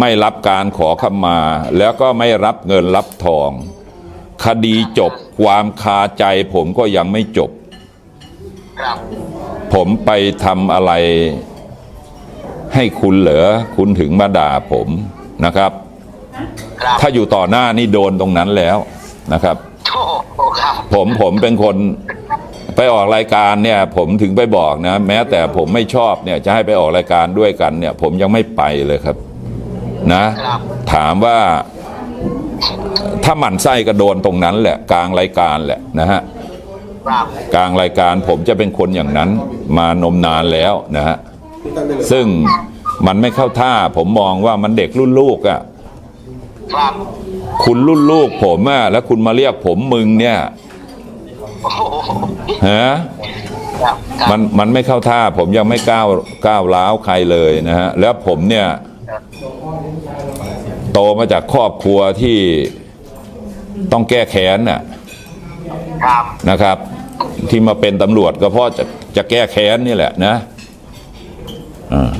ไม่รับการขอขมา แล้วก็ไม่รับเงินรับทอง คดีจบความคาใจผมก็ยังไม่จบครับผมไปทำอะไรให้คุณเหรอคุณถึงมาด่าผมนะครับครับ ถ้าอยู่ต่อหน้านี่โดนตรงนั้นแล้วนะครับโอ้โหครับ ผมผมเป็นคนไปออกรายการเนี่ย ผมถึงไปบอกนะ แม้แต่ผมไม่ชอบเนี่ยจะให้ไปออกรายการด้วยกันเนี่ย ผมยังไม่ไปเลยครับ นะครับถามว่าถ้าหมั่นไส้ก็โดนตรงนั้นแหละกลางรายการแหละนะฮะครับกลางรายการผมจะเป็นคนอย่างนั้นมานมนานแล้วนะฮะซึ่งมันไม่เข้าท่า ผมมองว่ามันเด็กรุ่นลูกอะ่ะครับคุณรุ่นลูกผมอะ่ะแล้วคุณมาเรียกผมมึงเนี่ยโอ้โหฮะครับครับมันมันไม่เข้าท่า ผมยังไม่ก้าวก้าวร้าวใครเลยนะฮะแล้วผมเนี่ย โตมาจากครอบครัวที่ต้องแก้แค้นน่ะครับนะครับ ที่มาเป็นตำรวจก็เพราะจะจะแก้แค้นนี่แหละนะอ่า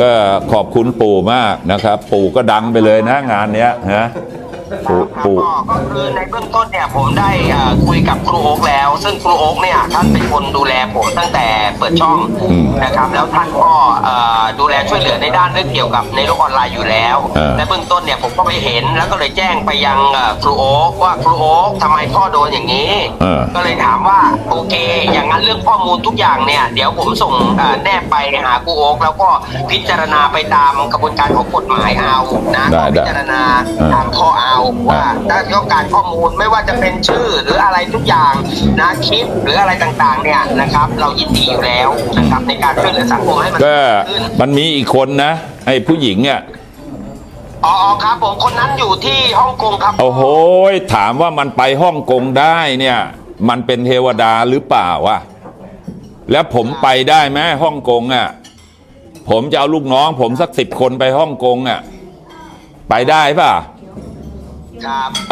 ก็ขอบคุณปู่มากนะครับ ปู่ก็ดังไปเลยนะงานเนี้ยฮะปู่ ครับปู่ก็ก็คือในเบื้องต้นเนี่ยผมได้เอ่อคุยกับครูโอ๊กแล้ว ซึ่งครูโอ๊กเนี่ยท่านเป็นคนดูแลผมตั้งแต่เปิดช่องอืมนะครับ แล้วท่านก็เอ่อดูแลช่วยเหลือในด้านเรื่องเกี่ยวกับในโลกออนไลน์อยู่แล้วเออในเบื้องต้นเนี่ยผมก็ไปเห็นแล้วก็เลยแจ้งไปยังเอ่อครูโอ๊กว่าครูโอ๊กทำไมพ่อโดนอย่างนี้ เออ ก็เลยถามว่าโอเค อย่างนั้นเรื่องข้อมูลทุกอย่างเนี่ย เดี๋ยวผมส่งเอ่อแนบไปหาครูโอ๊กแล้วก็พิจารณาไปตามกระบวนการของกฎหมายเอานะได้ก็ได้พิจารณาเออตามข้อเอาว่าถ้าต้องการข้อมูลไม่ว่าจะเป็นชื่อหรืออะไรทุกอย่างนะคลิปหรืออะไรต่างๆเนี่ยนะครับ เรายินดีอยู่แล้วนะครับในการช่วยเหลือสังคมให้มันก็ขึ้นมันมีอีกคนนะไอ้ผู้หญิงเนี่ยอ๋อครับผมคนนั้นอยู่ที่ฮ่องกงครับโอ้โหยถามว่ามันไปฮ่องกงได้เนี่ย มันเป็นเทวดาหรือเปล่าวะแล้วผมไปได้ไหมฮ่องกงอะผมจะเอาลูกน้อง ผมสักสิบคนไปฮ่องกงอะ ไปได้ป่ะครับ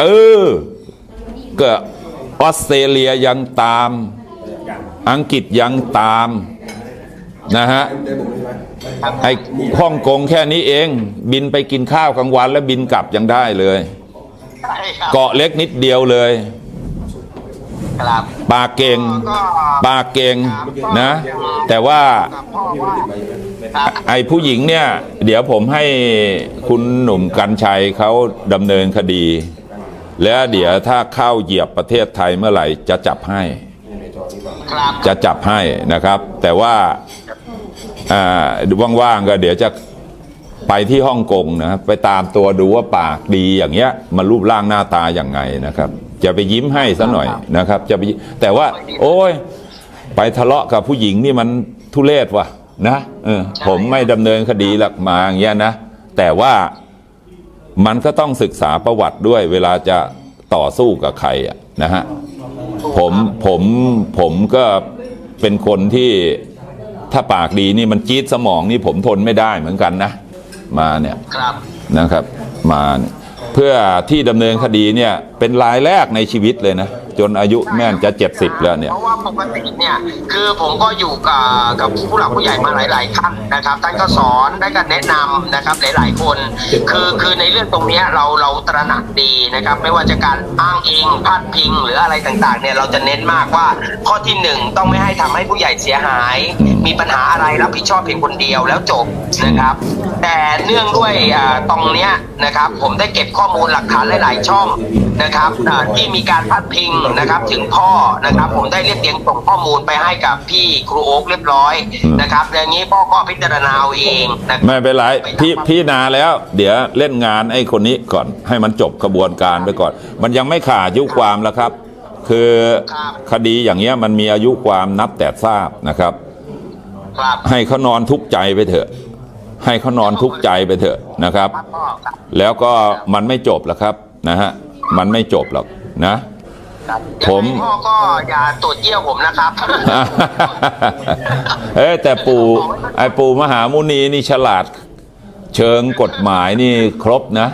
เออ ก็ออสเตรเลียยังตาม อังกฤษยังตามนะฮะครับไอ้ฮ่องกงแค่นี้เอง บินไปกินข้าวกลางวันแล้วบินกลับยังได้เลยใช่ครับเกาะเล็กนิดเดียวเลย ครับปากเก่งก็ปากเก่งนะ แต่ว่ากับพ่อว่าครับไอ้ผู้หญิงเนี่ย เดี๋ยวผมให้คุณหนุ่มกัญชัยเขาดำเนินคดี แล้วเดี๋ยวถ้าเข้าเหยียบประเทศไทยเมื่อไหร่จะจับให้ครับจะจับให้นะครับ แต่ว่าอ่าว่างๆก็เดี๋ยวจะไปที่ฮ่องกงนะไปตามตัวดูว่าปากดีอย่างเงี้ยมันรูปร่างหน้าตาอย่างไงนะครับ จะไปยิ้มให้ซะหน่อยนะครับ จะไปยิ้มแต่ว่า โอ้ย ไปทะเลาะกับผู้หญิงนี่มันทุเรศว่ะนะเออผมไม่ดำเนินคดีหลักมาอย่างเงี้ยนะแต่ว่ามันก็ต้องศึกษาประวัติด้วยเวลาจะต่อสู้กับใครอะนะฮะผมผมผมก็เป็นคนที่ถ้าปากดีนี่มันจี๊ดสมองนี่ผมทนไม่ได้เหมือนกันนะ มาเนี่ยครับนะครับ มาเนี่ย เพื่อที่ดำเนินคดีเนี่ยเป็นรายแรกในชีวิตเลยนะจนอายุแม่นจะ70แล้วเนี่ย เพราะว่าปกติเนี่ยคือผมก็อยู่กับกับผู้หลักผู้ใหญ่มาหลาย ๆ ท่านนะครับท่านก็สอนได้ก็แนะนำนะครับหลาย ๆ คน คือคือในเรื่องตรงเนี้ยเราเราตระหนักดีนะครับ ไม่ว่าจะการอ้างอิงพาดพิง หรืออะไรต่าง ๆ เนี่ยเราจะเน้นมากว่าข้อที่หนึ่งต้องไม่ให้ทำให้ผู้ใหญ่เสียหาย มีปัญหาอะไรรับผิดชอบเพียงคนเดียวแล้วจบนะครับ แต่เนื่องด้วยอ่าตรงเนี้ยนะครับ ผมได้เก็บข้อมูลหลักฐานหลาย ๆ ช่องนะครับอ่าที่มีการพาดพิงนะครับ ถึงพ่อนะครับ ผมได้เรียบเรียงส่งข้อมูลไปให้กับพี่ครูโอ๊กเรียบร้อยนะครับอย่างนี้พ่อก็พิจารณาเอาเองนะครับไม่เป็นไรพี่พี่นาแล้ว เดี๋ยวเล่นงานไอ้คนนี้ก่อน ให้มันจบกระบวนการไปก่อน มันยังไม่ขาดอายุความแล้วครับ คือคดีอย่างเงี้ยมันมีอายุความนับแต่ทราบนะครับครับให้เขานอนทุกข์ใจไปเถอะ ให้เขานอนทุกข์ใจไปเถอะนะครับครับพ่อครับแล้วก็มันไม่จบหรอกครับนะฮะมันไม่จบหรอกนะครับ ผมยังไงพ่อก็อย่าตรวจเยี่ยวผมนะครับเอ้ยแต่ปู่ไอ้ปู่มหามุนีนี่ฉลาด เชิงกฎหมายนี่ครบนะ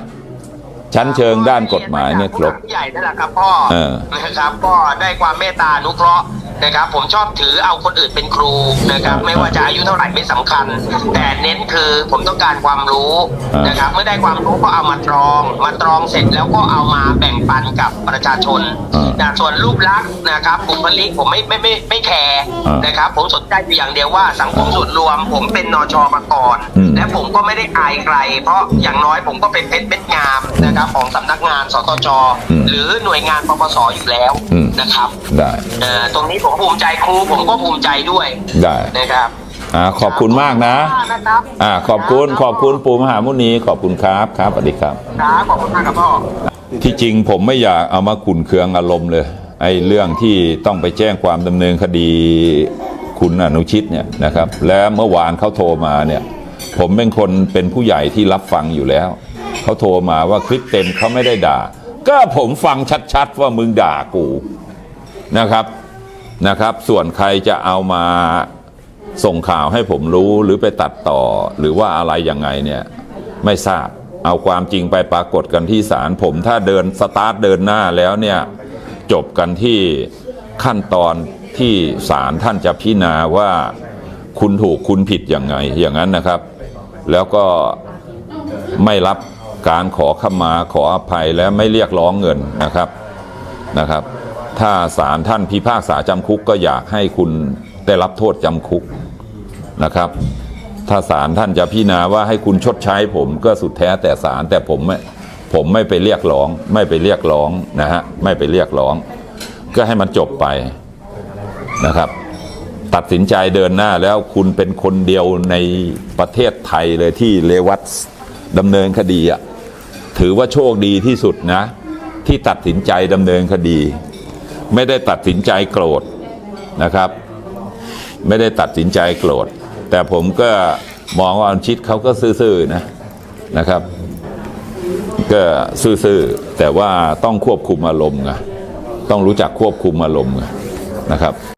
ชั้นเชิงด้านกฎหมายเนี่ยครบ ผู้ใหญ่นั่นแหละครับพ่อเออ นะครับก็ได้ความเมตตาอนุเคราะห์ นะครับ ผมชอบถือเอาคนอื่นเป็นครูนะครับ ไม่ว่าจะอายุเท่าไหร่ไม่สำคัญ แต่เน้นคือผมต้องการความรู้นะครับ เมื่อได้ความรู้ก็เอามาตรอง มาตรองเสร็จแล้วก็เอามาแบ่งปันกับประชาชนนะส่วนรูปลักษณ์นะครับบุคลิกผมไม่ไม่ไม่ไม่แคร์นะครับ ผมสนใจอยู่อย่างเดียวว่าสังคมส่วนรวม ผมเป็นนชมาก่อน และผมก็ไม่ได้อายใคร เพราะอย่างน้อยผมก็เป็นเพชรเม็ดงามนะครับของสำนักงานสตจหรือหน่วยงานปปสอยู่แล้วนะครับได้เอ่อตรงนี้ผมภูมิใจครูผมก็ภูมิใจด้วยได้ นะครับอ่าขอบคุณมากนะ นะครับอ่าขอบคุณขอบคุณปู่มหามุนีขอบคุณครับครับสวัสดีครับ ครับขอบคุณมากครับพ่อ ที่จริงผมไม่อยากเอามาขุนเคืองอารมณ์เลยไอ้เรื่องที่ต้องไปแจ้งความดำเนินคดีคุณอนุชิตเนี่ยนะครับ และเมื่อวานเขาโทรมาเนี่ย ผมเป็นคนเป็นผู้ใหญ่ที่รับฟังอยู่แล้ว เขาโทรมาว่าคลิปเต็มเขาไม่ได้ด่า ก็ผมฟังชัดๆว่ามึงด่ากูนะครับ นะครับ ส่วนใครจะเอามาส่งข่าวให้ผมรู้หรือไปตัดต่อ หรือว่าอะไรยังไงเนี่ยไม่ทราบเอาความจริงไปปรากฏกันที่ศาลผมถ้าเดินสตาร์ทเดินหน้าแล้วเนี่ยจบกันที่ขั้นตอนที่ศาลท่านจะพิจารณาว่าคุณถูกคุณผิดอย่างไงอย่างนั้นนะครับ แล้วก็ไม่รับการขอขมาขออภัยและไม่เรียกร้องเงินนะครับนะครับ ถ้าศาลท่านพิพากษาจำคุกก็อยากให้คุณได้รับโทษจำคุกนะครับ ถ้าศาลท่านจะพิจารณาว่าให้คุณชดใช้ผมก็สุดแท้แต่ศาลแต่ผมไม่ผมไม่ไปเรียกร้อง ไม่ไปเรียกร้องนะฮะไม่ไปเรียกร้อง ก็ให้มันจบไปนะครับ ตัดสินใจเดินหน้าแล้วคุณเป็นคนเดียวในประเทศไทยเลยที่เลวัตดำเนินคดีอะถือว่าโชคดีที่สุดนะ ที่ตัดสินใจดำเนินคดี ไม่ได้ตัดสินใจโกรธนะครับ ไม่ได้ตัดสินใจโกรธ แต่ผมก็มองว่าอันชิดเขาก็ซื่อๆนะนะครับ ก็ซื่อๆแต่ว่าต้องควบคุมอารมณ์ไงต้องรู้จักควบคุมอารมณ์ไงนะครับ